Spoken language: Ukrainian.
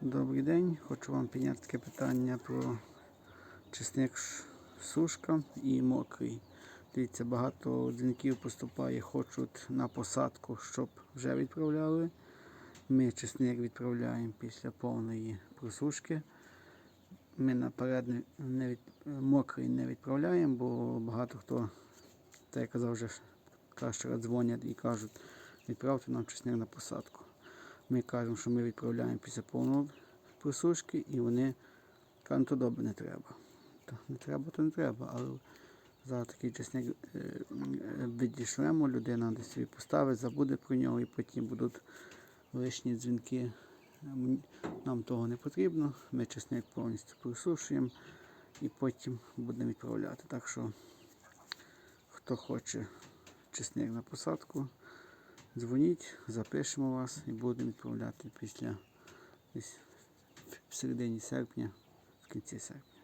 Добрий день. Хочу вам підняти таке питання про чесник сушка і мокрий. Дивіться, багато дзвінків поступає, хочуть на посадку, щоб вже відправляли. Ми чесник відправляємо після повної просушки. Ми наперед не- від... мокрий не відправляємо, бо багато хто, так я казав, вже краще дзвонять і кажуть, відправте нам чесник на посадку. Ми кажемо, що ми відправляємо після повної просушки, і вони кажуть, то добре не треба. Не треба, то не треба. Але зараз такий чесник е, відійшлемо, людина десь собі поставить, забуде про нього і потім будуть лишні дзвінки. Нам того не потрібно. Ми чесник повністю просушуємо і потім будемо відправляти. Так що, хто хоче чесник на посадку, дзвоніть, запишемо вас і будемо відправляти після десь в середині серпня, в кінці серпня.